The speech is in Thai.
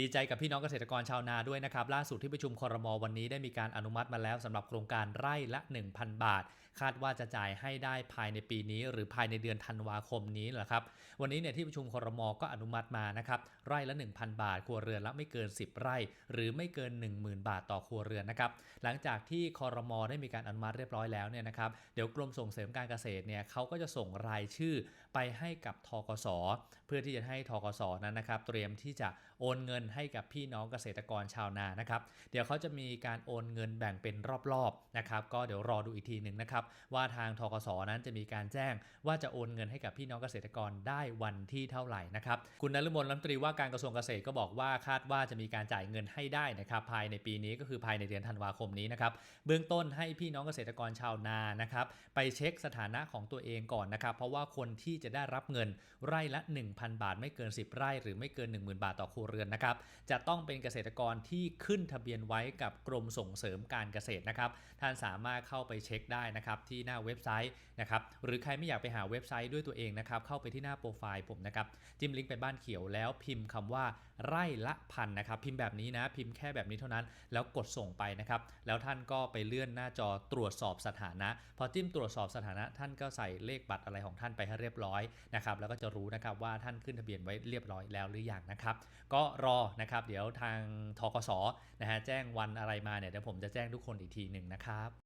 ดีใจกับพี่น้องเกษตรกรชาวนาด้วยนะครับ ล่าสุดที่ประชุมครมวันนี้ได้มีการอนุมัติมาแล้วสำหรับโครงการไร่ละ 1,000 บาท คาดว่าจะจ่ายให้ได้ภายในปีนี้ หรือภายในเดือนธันวาคมนี้แหละครับ วันนี้เนี่ยที่ประชุมครมก็อนุมัติมานะครับไร่ละ 1,000 บาท ครัวเรือนละไม่เกิน 10 ไร่ หรือไม่เกิน 10,000 บาทต่อครัวเรือนนะครับหลังจากที่ครมได้มีการอนุมัติเรียบร้อยแล้วเนี่ยนะครับเดี๋ยวกรมส่งเสริมการเกษตรเนี่ยเขาก็จะส่งรายชื่อไปให้กับทกสเพื่อที่จะให้ทกสนั้นนะครับเตรียมที่จะโอนเงินให้กับพี่น้องเกษตรกรชาวนานะครับ เดี๋ยวเขาจะมีการโอนเงินแบ่งเป็นรอบๆนะครับ ก็เดี๋ยวรอดูอีกทีหนึ่งนะครับ ว่าทางทกสนั้นจะมีการแจ้งว่าจะโอนเงินให้กับพี่น้องเกษตรกรได้วันที่เท่าไหร่นะครับ คุณนฤมลรัฐมนตรีว่าการกระทรวงเกษตรก็บอกว่าคาดว่าจะมีการจ่ายเงินให้ได้นะครับ ภายในปีนี้ก็คือภายในเดือนธันวาคมนี้นะครับ เบื้องต้นให้พี่น้องเกษตรกรชาวนานะครับ ไปเช็คสถานะของตัวเองก่อนนะครับ เพราะว่าคนที่จะได้รับเงินไร่ละ 1,000 บาทไม่เกิน 10 ไร่หรือไม่เกิน 10,000 บาทต่อครัวเรือนนะครับจะต้องเป็นเกษตรกรที่ขึ้นทะเบียนไว้กับกรมส่งเสริมการเกษตรนะครับ ท่านสามารถเข้าไปเช็คได้นะครับที่หน้าเว็บไซต์นะครับหรือใครไม่อยากไปหาเว็บไซต์ด้วยตัวเองนะครับเข้าไปที่หน้าโปรไฟล์ผมนะครับจิ้มลิงก์ไปบ้านเขียวแล้วพิมพ์คำว่าไร่ละพันนะครับพิมพ์แบบนี้นะพิมพ์แค่แบบนี้เท่านั้น แล้วกดส่งไปนะครับแล้วท่านก็ไปเลื่อนหน้าจอตรวจสอบสถานะ พอจิ้มตรวจสอบสถานะ ท่านก็ใส่เลขบัตรอะไรของท่านไปให้เรียบร้อยนะครับแล้วก็จะรู้นะครับว่าท่านขึ้นทะเบียนไว้เรียบร้อยแล้วหรือยังนะครับก็รอนะครับ เดี๋ยวทางทกศนะฮะแจ้งวันอะไรมาเนี่ยเดี๋ยวผมจะแจ้งทุกคนอีกทีหนึ่งนะครับ